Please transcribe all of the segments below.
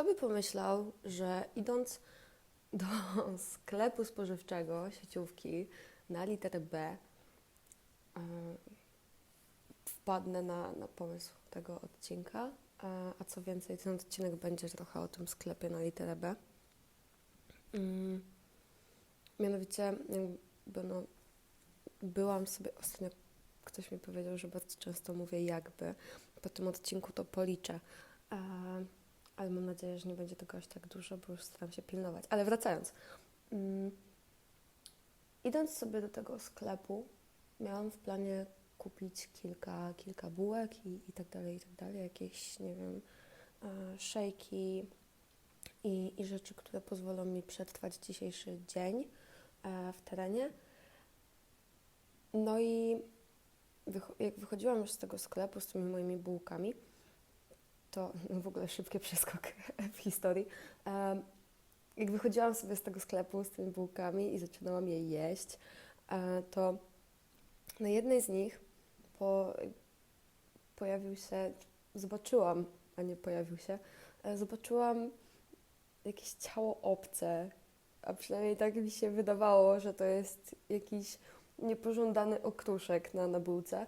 Kto by pomyślał, że idąc do sklepu spożywczego, sieciówki, na literę B, e, wpadnę na, na pomysł tego odcinka. A, a co więcej, ten odcinek będzie trochę o tym sklepie na literę B. Mm, mianowicie, jakby no, byłam sobie ostatnio, ktoś mi powiedział, że bardzo często mówię jakby. Po tym odcinku to policzę. E, ale mam nadzieję, że nie będzie tego aż tak dużo, bo już staram się pilnować. Ale wracając. Mm, idąc sobie do tego sklepu, miałam w planie kupić kilka, kilka bułek i, i tak dalej, i tak dalej. Jakieś, nie wiem, e, szejki i, i rzeczy, które pozwolą mi przetrwać dzisiejszy dzień e, w terenie. No i wycho- jak wychodziłam już z tego sklepu z tymi moimi bułkami, to w ogóle szybki przeskok w historii. Jak wychodziłam sobie z tego sklepu z tymi bułkami i zaczynałam je jeść, e, to na jednej z nich po, pojawił się, zobaczyłam, a nie pojawił się, e, zobaczyłam jakieś ciało obce, a przynajmniej tak mi się wydawało, że to jest jakiś niepożądany okruszek na, na bułce,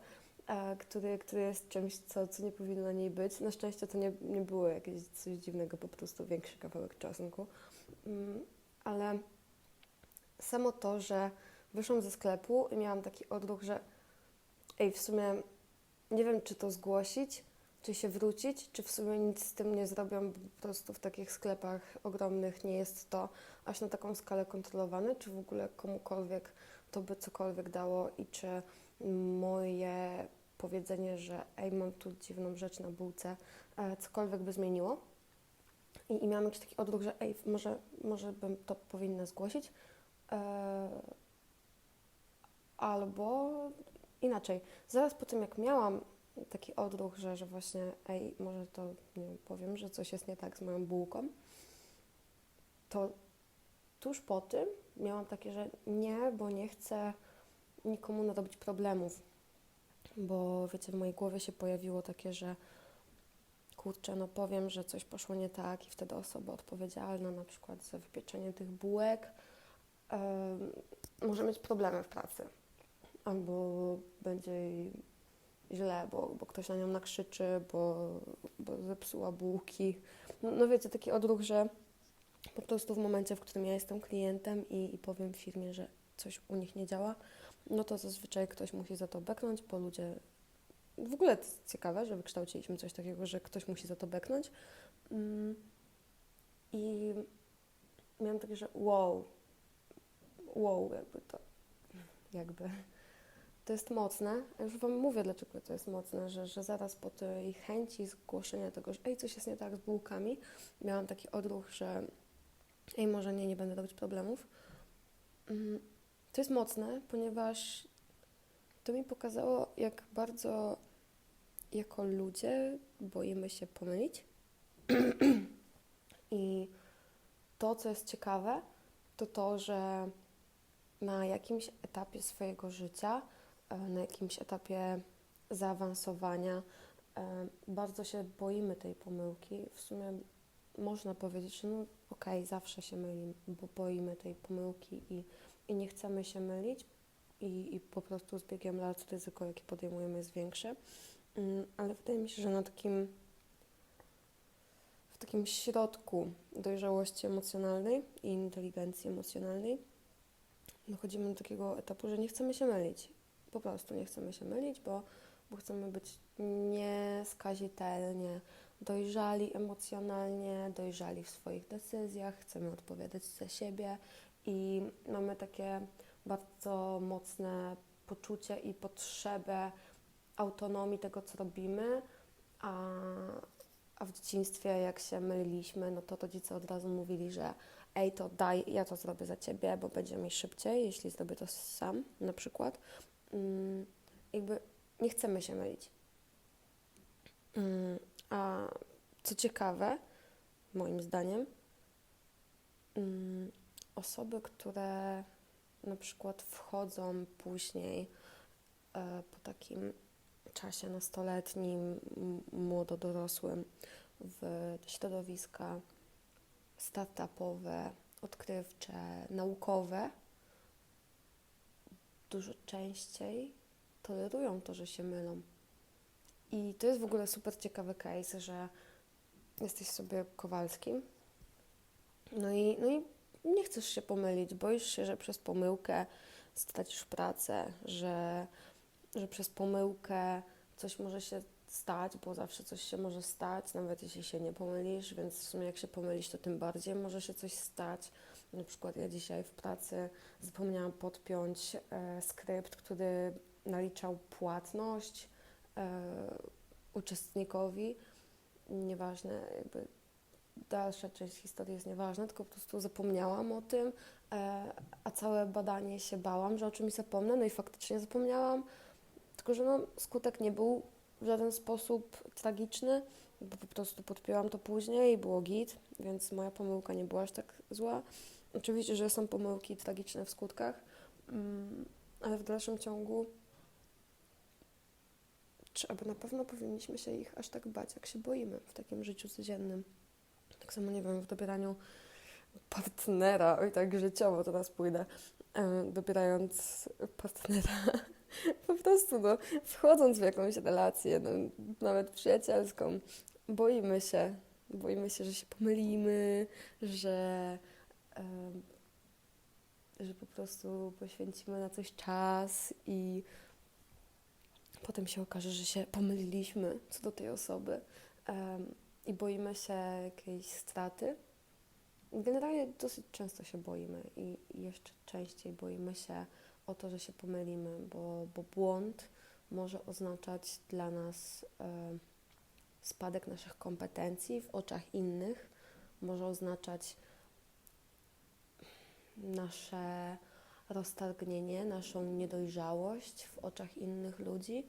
który, który jest czymś, co, co nie powinno na niej być. Na szczęście to nie, nie było jakieś coś dziwnego, po prostu większy kawałek czosnku. Mm, ale samo to, że wyszłam ze sklepu i miałam taki odruch, że ej, w sumie nie wiem, czy to zgłosić, czy się wrócić, czy w sumie nic z tym nie zrobią, bo po prostu w takich sklepach ogromnych nie jest to aż na taką skalę kontrolowane, czy w ogóle komukolwiek to by cokolwiek dało i czy moje powiedzenie, że ej, mam tu dziwną rzecz na bułce, e, cokolwiek by zmieniło. I, I miałam jakiś taki odruch, że ej, może, może bym to powinna zgłosić. E, albo inaczej. Zaraz po tym, jak miałam taki odruch, że, że właśnie ej, może to nie wiem, powiem, że coś jest nie tak z moją bułką, to tuż po tym miałam takie, że nie, bo nie chcę nikomu narobić problemów. Bo wiecie, w mojej głowie się pojawiło takie, że kurczę, no powiem, że coś poszło nie tak i wtedy osoba odpowiedzialna na przykład za wypieczenie tych bułek yy, może mieć problemy w pracy. Albo będzie jej źle, bo, bo ktoś na nią nakrzyczy, bo, bo zepsuła bułki. No, no wiecie, taki odruch, że po prostu w momencie, w którym ja jestem klientem i, i powiem firmie, że coś u nich nie działa, no to zazwyczaj ktoś musi za to beknąć, bo ludzie. W ogóle to ciekawe, że wykształciliśmy coś takiego, że ktoś musi za to beknąć. Mm. I miałam takie, że wow, wow, jakby to, jakby. To jest mocne. Ja już Wam mówię, dlaczego to jest mocne, że, że zaraz po tej chęci zgłoszenia tego, że ej, coś jest nie tak z bułkami, miałam taki odruch, że ej, może nie, nie będę robić problemów. To jest mocne, ponieważ to mi pokazało, jak bardzo jako ludzie boimy się pomylić. I to, co jest ciekawe, to to, że na jakimś etapie swojego życia, e, na jakimś etapie zaawansowania, e, bardzo się boimy tej pomyłki. W sumie można powiedzieć, że no okej, okay, zawsze się mylimy, bo boimy tej pomyłki i i nie chcemy się mylić i, i po prostu z biegiem lat ryzyko, jakie podejmujemy jest większe. Mm, ale wydaje mi się, że na takim w takim środku dojrzałości emocjonalnej i inteligencji emocjonalnej dochodzimy do takiego etapu, że nie chcemy się mylić. Po prostu nie chcemy się mylić, bo, bo chcemy być nieskazitelnie dojrzali emocjonalnie, dojrzali w swoich decyzjach, chcemy odpowiadać za siebie i mamy takie bardzo mocne poczucie i potrzebę autonomii tego, co robimy, a, a w dzieciństwie, jak się myliliśmy, no to rodzice od razu mówili, że ej, to daj, ja to zrobię za ciebie, bo będzie mi szybciej, jeśli zrobię to sam, na przykład. Mm, jakby nie chcemy się mylić. Mm, a co ciekawe, moim zdaniem, mm, osoby, które na przykład wchodzą później e, po takim czasie nastoletnim, młododorosłym w środowiska startupowe, odkrywcze, naukowe dużo częściej tolerują to, że się mylą. I to jest w ogóle super ciekawy case, że jesteś sobie Kowalskim, no i, no i nie chcesz się pomylić, boisz się, że przez pomyłkę stracisz pracę, że, że przez pomyłkę coś może się stać, bo zawsze coś się może stać, nawet jeśli się nie pomylisz, więc w sumie jak się pomylisz, to tym bardziej może się coś stać. Na przykład ja dzisiaj w pracy zapomniałam podpiąć e, skrypt, który naliczał płatność e, uczestnikowi. Nieważne, jakby dalsza część historii jest nieważna, tylko po prostu zapomniałam o tym, e, a całe badanie się bałam, że o czymś zapomnę, no i faktycznie zapomniałam, tylko że no, skutek nie był w żaden sposób tragiczny, bo po prostu podpięłam to później i było git, więc moja pomyłka nie była aż tak zła. Oczywiście, że są pomyłki tragiczne w skutkach, mm, ale w dalszym ciągu czy aby na pewno powinniśmy się ich aż tak bać, jak się boimy w takim życiu codziennym. Tak samo, nie wiem, w dobieraniu partnera, oj tak życiowo teraz pójdę, dobierając partnera, po prostu no, wchodząc w jakąś relację, no, nawet przyjacielską, boimy się, boimy się, że się pomylimy, że, że po prostu poświęcimy na coś czas i potem się okaże, że się pomyliliśmy co do tej osoby i boimy się jakiejś straty. Generalnie dosyć często się boimy i jeszcze częściej boimy się o to, że się pomylimy, bo, bo błąd może oznaczać dla nas e, spadek naszych kompetencji w oczach innych, może oznaczać nasze roztargnienie, naszą niedojrzałość w oczach innych ludzi.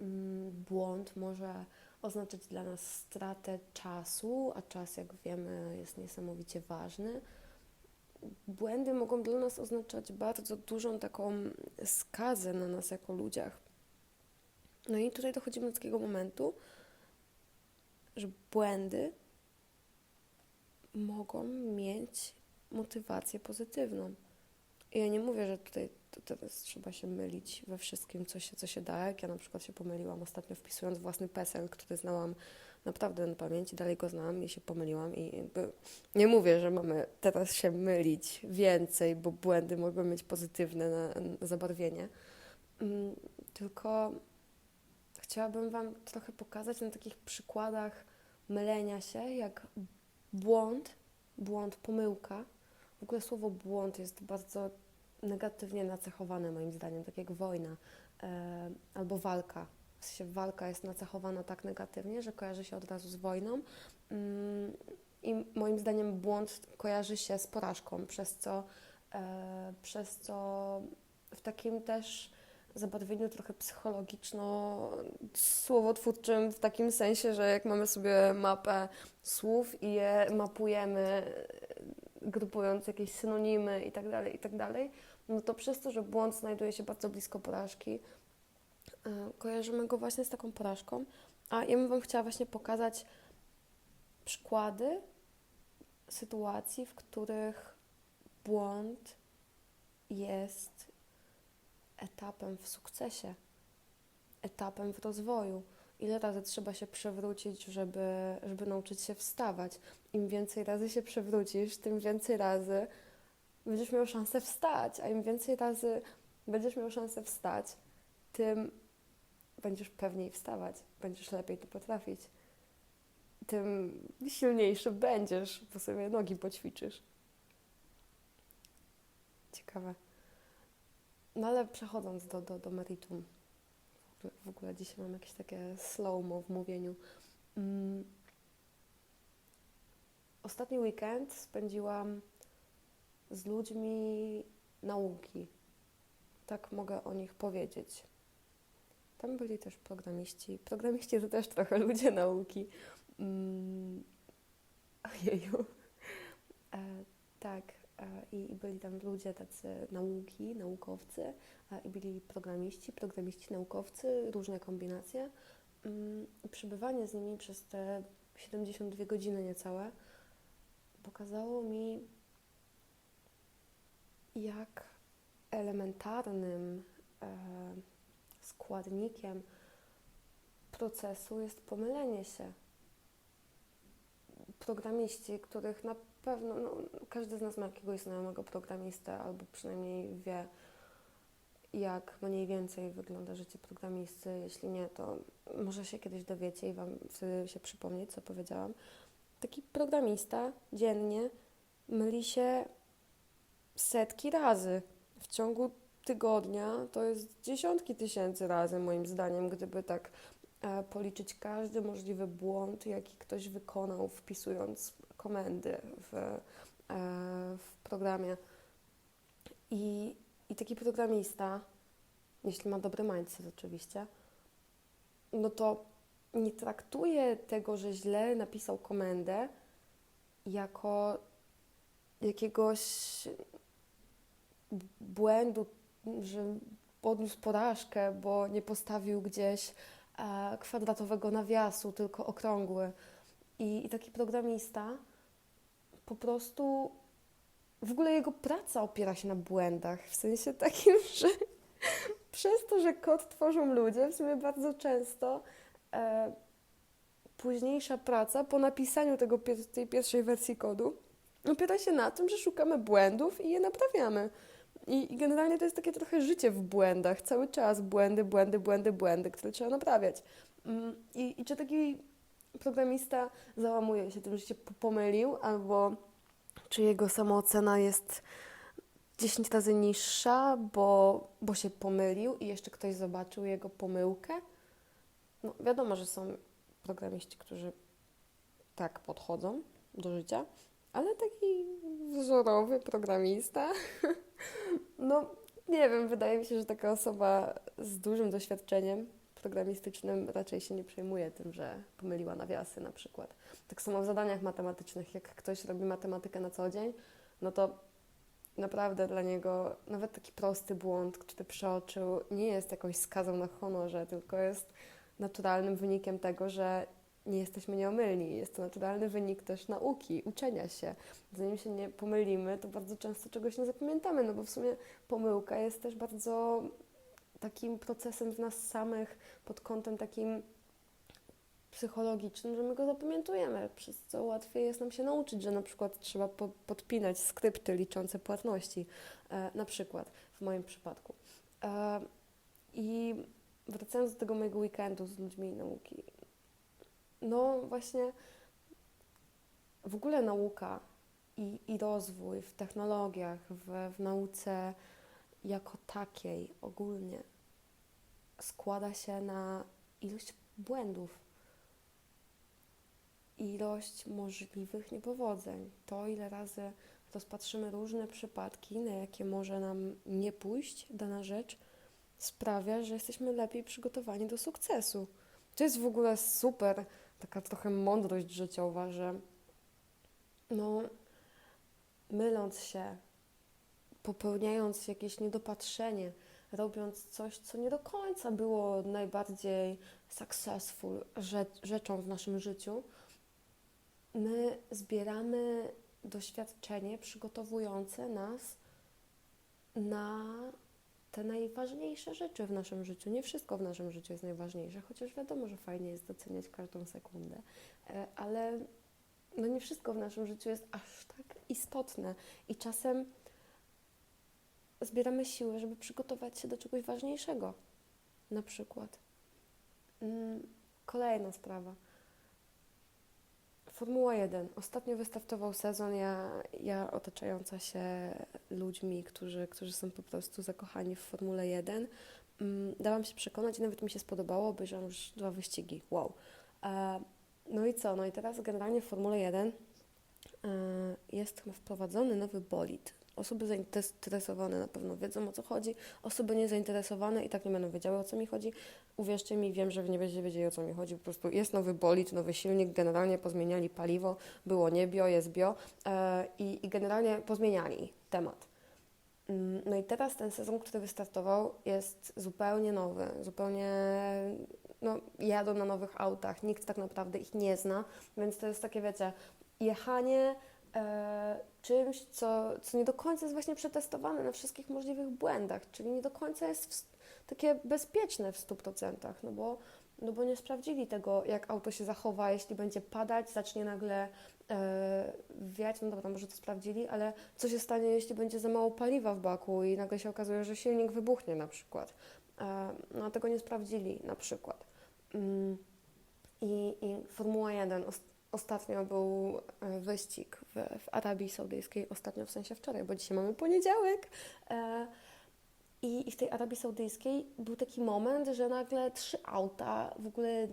Mm, błąd może oznaczać dla nas stratę czasu, a czas, jak wiemy, jest niesamowicie ważny. Błędy mogą dla nas oznaczać bardzo dużą taką skazę na nas jako ludziach. No i tutaj dochodzimy do takiego momentu, że błędy mogą mieć motywację pozytywną. Ja nie mówię, że tutaj teraz trzeba się mylić we wszystkim, co się, co się da. Jak ja na przykład się pomyliłam ostatnio wpisując własny PESEL, który znałam naprawdę na pamięć, dalej go znam i się pomyliłam i nie mówię, że mamy teraz się mylić więcej, bo błędy mogą mieć pozytywne na, na zabarwienie. Mm, tylko chciałabym Wam trochę pokazać na takich przykładach mylenia się, jak błąd, błąd, pomyłka. W ogóle słowo błąd jest bardzo negatywnie nacechowane moim zdaniem, tak jak wojna e, albo walka. W sensie walka jest nacechowana tak negatywnie, że kojarzy się od razu z wojną. Mm, I moim zdaniem błąd kojarzy się z porażką, przez co, e, przez co w takim też zabarwieniu trochę psychologiczno-słowotwórczym, w takim sensie, że jak mamy sobie mapę słów i je mapujemy, grupując jakieś synonimy i tak dalej, i tak no to przez to, że błąd znajduje się bardzo blisko porażki, e, kojarzymy go właśnie z taką porażką. A ja bym Wam chciała właśnie pokazać przykłady sytuacji, w których błąd jest etapem w sukcesie, etapem w rozwoju. Ile razy trzeba się przewrócić, żeby, żeby nauczyć się wstawać? Im więcej razy się przewrócisz, tym więcej razy będziesz miał szansę wstać, a im więcej razy będziesz miał szansę wstać, tym będziesz pewniej wstawać, będziesz lepiej to potrafić. Tym silniejszy będziesz, bo sobie nogi poćwiczysz. Ciekawe. No ale przechodząc do, do, do meritum, w ogóle, dzisiaj mam jakieś takie slow-mo w mówieniu. Mm. Ostatni weekend spędziłam z ludźmi nauki. Tak mogę o nich powiedzieć. Tam byli też programiści. Programiści to też trochę ludzie nauki. Mm. Ojeju. E, tak. E, I, byli tam ludzie tacy nauki, naukowcy, e, i byli programiści, programiści, naukowcy, różne kombinacje. Mm. Przebywanie z nimi przez te 72 godziny niecałe pokazało mi, jak elementarnym e, składnikiem procesu jest pomylenie się. Programiści, których na pewno, no, każdy z nas ma jakiegoś znajomego programistę, albo przynajmniej wie, jak mniej więcej wygląda życie programisty. Jeśli nie, to może się kiedyś dowiecie i Wam wtedy się przypomnieć, co powiedziałam. Taki programista dziennie myli się setki razy w ciągu tygodnia. To jest dziesiątki tysięcy razy, moim zdaniem, gdyby tak e, policzyć każdy możliwy błąd, jaki ktoś wykonał, wpisując komendy w, e, w programie. I, I taki programista, jeśli ma dobry mindset oczywiście, no to nie traktuje tego, że źle napisał komendę, jako jakiegoś błędu, że odniósł porażkę, bo nie postawił gdzieś e, kwadratowego nawiasu, tylko okrągły. I, I taki programista prostu w ogóle jego praca opiera się na błędach, w sensie takim, że przez to, że kod tworzą ludzie, w sumie bardzo często e, późniejsza praca po napisaniu tego, tej pierwszej wersji kodu opiera się na tym, że szukamy błędów i je naprawiamy. I, I, generalnie to jest takie trochę życie w błędach, cały czas błędy, błędy, błędy, błędy, które trzeba naprawiać. Mm, I, i czy taki programista załamuje się tym, że się pomylił, albo czy jego samoocena jest 10 razy niższa, bo, bo się pomylił i jeszcze ktoś zobaczył jego pomyłkę? No, wiadomo, że są programiści, którzy tak podchodzą do życia, ale taki wzorowy programista, no nie wiem, wydaje mi się, że taka osoba z dużym doświadczeniem programistycznym raczej się nie przejmuje tym, że pomyliła nawiasy na przykład. Tak samo w zadaniach matematycznych, jak ktoś robi matematykę na co dzień, no to naprawdę dla niego nawet taki prosty błąd, który przeoczył, nie jest jakąś skazą na honorze, tylko jest naturalnym wynikiem tego, że nie jesteśmy nieomylni. Jest to naturalny wynik też nauki, uczenia się. Zanim się nie pomylimy, to bardzo często czegoś nie zapamiętamy, no bo w sumie pomyłka jest też bardzo takim procesem z nas samych pod kątem takim psychologicznym, że my go zapamiętujemy, przez co łatwiej jest nam się nauczyć, że na przykład trzeba po podpinać skrypty liczące płatności, e, na przykład w moim przypadku. E, I wracając do tego mojego weekendu z ludźmi nauki, no właśnie w ogóle nauka i, i rozwój w technologiach, w, w nauce jako takiej ogólnie składa się na ilość błędów, ilość możliwych niepowodzeń. To, ile razy rozpatrzymy różne przypadki, na jakie może nam nie pójść dana rzecz, sprawia, że jesteśmy lepiej przygotowani do sukcesu. To jest w ogóle super taka trochę mądrość życiowa, że no, myląc się, popełniając jakieś niedopatrzenie, robiąc coś, co nie do końca było najbardziej successful rzeczą w naszym życiu, my zbieramy doświadczenie przygotowujące nas na te najważniejsze rzeczy w naszym życiu. Nie wszystko w naszym życiu jest najważniejsze, chociaż wiadomo, że fajnie jest doceniać każdą sekundę, e, ale no nie wszystko w naszym życiu jest aż tak istotne i czasem zbieramy siły, żeby przygotować się do czegoś ważniejszego. Na przykład. Mm, kolejna sprawa Formuła 1. Ostatnio wystartował sezon. Ja, ja otaczająca się ludźmi, którzy, którzy są po prostu zakochani w Formule 1, mm, dałam się przekonać i nawet mi się spodobało. Obejrzałam już dwa wyścigi. Wow. E, no i co? No i teraz generalnie w Formule 1 e, jest wprowadzony nowy bolid. Osoby zainteresowane na pewno wiedzą o co chodzi, osoby niezainteresowane i tak nie będą wiedziały o co mi chodzi. Uwierzcie mi, wiem, że nie będziecie wiedzieli o co mi chodzi. Po prostu jest nowy bolid, nowy silnik, generalnie pozmieniali paliwo, było nie bio, jest bio. E, i, generalnie pozmieniali temat. Mm, no i teraz ten sezon, który wystartował, jest zupełnie nowy, zupełnie no, jadą na nowych autach, nikt tak naprawdę ich nie zna, więc to jest takie, wiecie, jechanie czymś, co, co nie do końca jest właśnie przetestowane na wszystkich możliwych błędach, czyli nie do końca jest w, takie bezpieczne w 100%, no bo, no bo nie sprawdzili tego, jak auto się zachowa, jeśli będzie padać, zacznie nagle e, wiać, no dobra, może to sprawdzili, ale co się stanie, jeśli będzie za mało paliwa w baku i nagle się okazuje, że silnik wybuchnie na przykład. E, no tego nie sprawdzili na przykład. Mm, I, i Formuła 1 os- ostatnio był e, wyścig w, w Arabii Saudyjskiej, ostatnio w sensie wczoraj, bo dzisiaj mamy poniedziałek. E, i, I w tej Arabii Saudyjskiej był taki moment, że nagle trzy auta w ogóle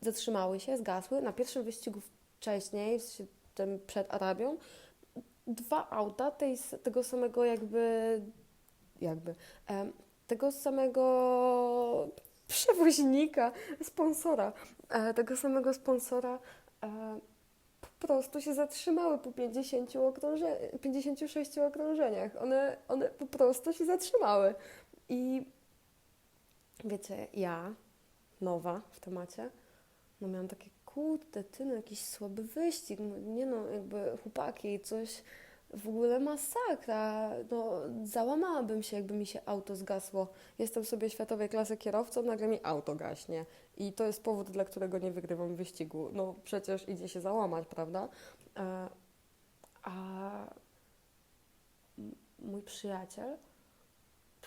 zatrzymały się, zgasły. Na pierwszym wyścigu wcześniej, tym przed Arabią, dwa auta tej, tego samego jakby, jakby, em, tego samego przewoźnika, sponsora, e, tego samego sponsora e, po prostu się zatrzymały po 50 okrąże 56 okrążeniach. One, one po prostu się zatrzymały. I wiecie, ja, nowa w temacie, no miałam takie, kurde, ty, no jakiś słaby wyścig, no, nie no, jakby chłopaki, coś w ogóle masakra, no załamałabym się, jakby mi się auto zgasło. Jestem sobie światowej klasy kierowcą, nagle mi auto gaśnie i to jest powód, dla którego nie wygrywam wyścigu. No przecież idzie się załamać, prawda? E, A mój przyjaciel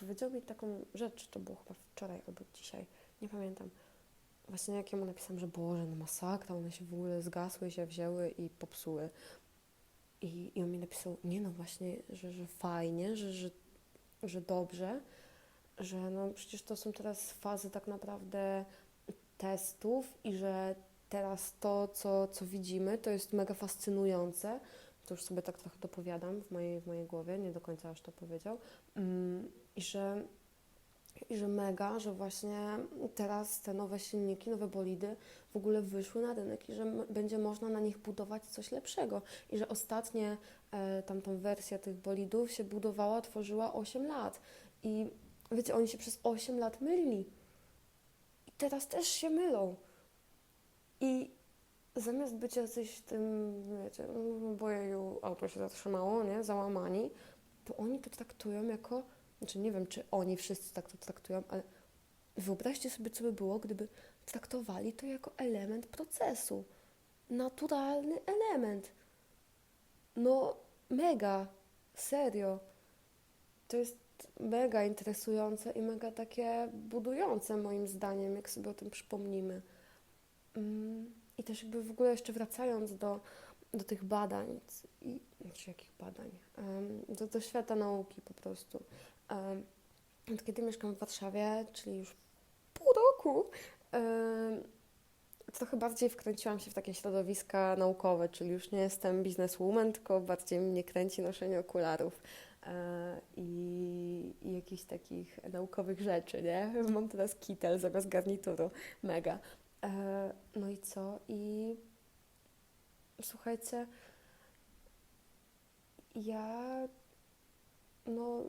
powiedział mi taką rzecz, to było chyba wczoraj albo dzisiaj, nie pamiętam. Właśnie jak ja mu napisałam, że Boże, no masakra, one się w ogóle zgasły, się wzięły i popsuły. I, i on mi napisał, nie no właśnie, że, że fajnie, że, że, że dobrze, że no przecież to są teraz fazy tak naprawdę testów i że teraz to, co, co widzimy, to jest mega fascynujące. To już sobie tak trochę dopowiadam w mojej, w mojej głowie, nie do końca aż to powiedział. Mm, I że, I że mega, że właśnie teraz te nowe silniki, nowe bolidy w ogóle wyszły na rynek i że będzie można na nich budować coś lepszego. I że ostatnie e, tamtą wersja tych bolidów się budowała, tworzyła 8 lat. I wiecie, oni się przez 8 lat mylili. Teraz też się mylą. I zamiast być jacyś tym, wiecie, no, bo jeju, auto się zatrzymało, nie, załamani, to oni to traktują jako, znaczy nie wiem, czy oni wszyscy tak to traktują, ale wyobraźcie sobie, co by było, gdyby traktowali to jako element procesu. Naturalny element. No, mega, serio. To jest mega interesujące i mega takie budujące moim zdaniem, jak sobie o tym przypomnimy. Mm, I też jakby w ogóle jeszcze wracając do, do tych badań, i, znaczy jakich badań, do, do świata nauki po prostu. Od kiedy mieszkam w Warszawie, czyli już pół roku, trochę bardziej wkręciłam się w takie środowiska naukowe, czyli już nie jestem bizneswoman, tylko bardziej mnie kręci noszenie okularów i, i jakichś takich naukowych rzeczy, nie? Mam teraz kitel zamiast garnituru, mega. E, no i co? I słuchajcie, ja no,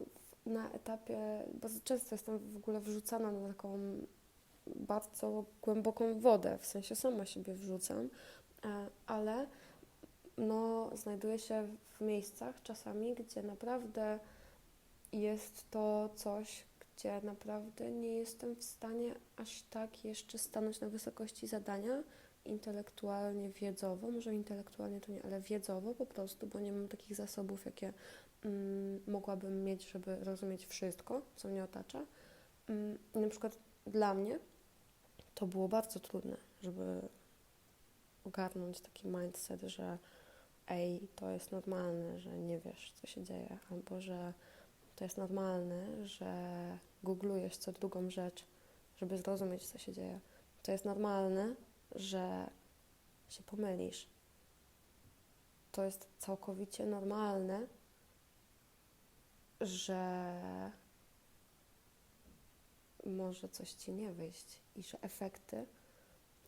na etapie, bardzo często jestem w ogóle wrzucana na taką bardzo głęboką wodę, w sensie sama siebie wrzucam, e, ale no, znajduję się w miejscach czasami, gdzie naprawdę jest to coś, gdzie naprawdę nie jestem w stanie aż tak jeszcze stanąć na wysokości zadania intelektualnie, wiedzowo, może intelektualnie to nie, ale wiedzowo po prostu, bo nie mam takich zasobów, jakie mm, mogłabym mieć, żeby rozumieć wszystko, co mnie otacza. Mm, na przykład dla mnie to było bardzo trudne, żeby ogarnąć taki mindset, że ej, to jest normalne, że nie wiesz, co się dzieje, albo że to jest normalne, że googlujesz co drugą rzecz, żeby zrozumieć, co się dzieje. To jest normalne, że się pomylisz. To jest całkowicie normalne, że może coś ci nie wyjść i że efekty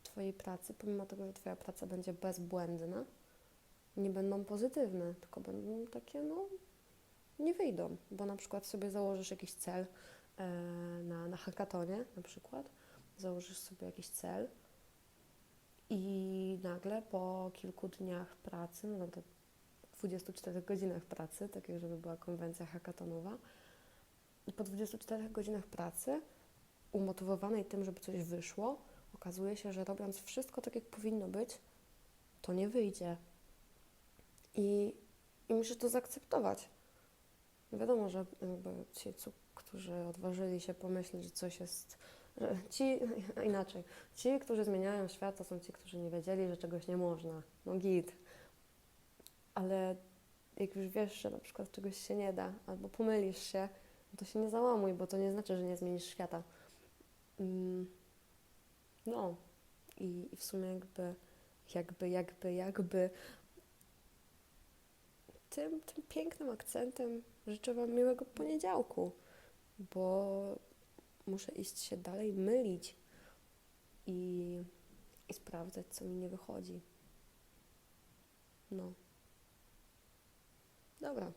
Twojej pracy, pomimo tego, że Twoja praca będzie bezbłędna, nie będą pozytywne, tylko będą takie, no, nie wyjdą, bo na przykład sobie założysz jakiś cel e, na, na hackatonie, na przykład, założysz sobie jakiś cel i nagle po kilku dniach pracy, no dobra, 24 godzinach pracy, takiej, żeby była konwencja hackatonowa. Po 24 godzinach pracy, umotywowanej tym, żeby coś wyszło, okazuje się, że robiąc wszystko tak, jak powinno być, to nie wyjdzie. I, i musisz to zaakceptować. Wiadomo, że jakby ci, którzy odważyli się pomyśleć, że coś jest, że ci, inaczej, ci, którzy zmieniają świat, to są ci, którzy nie wiedzieli, że czegoś nie można. No git. Ale jak już wiesz, że na przykład czegoś się nie da, albo pomylisz się, no to się nie załamuj, bo to nie znaczy, że nie zmienisz świata. Mm, No i, i w sumie jakby, jakby, jakby, jakby tym, tym pięknym akcentem życzę Wam miłego poniedziałku, bo muszę iść się dalej mylić i, i sprawdzać, co mi nie wychodzi. No. Dobra.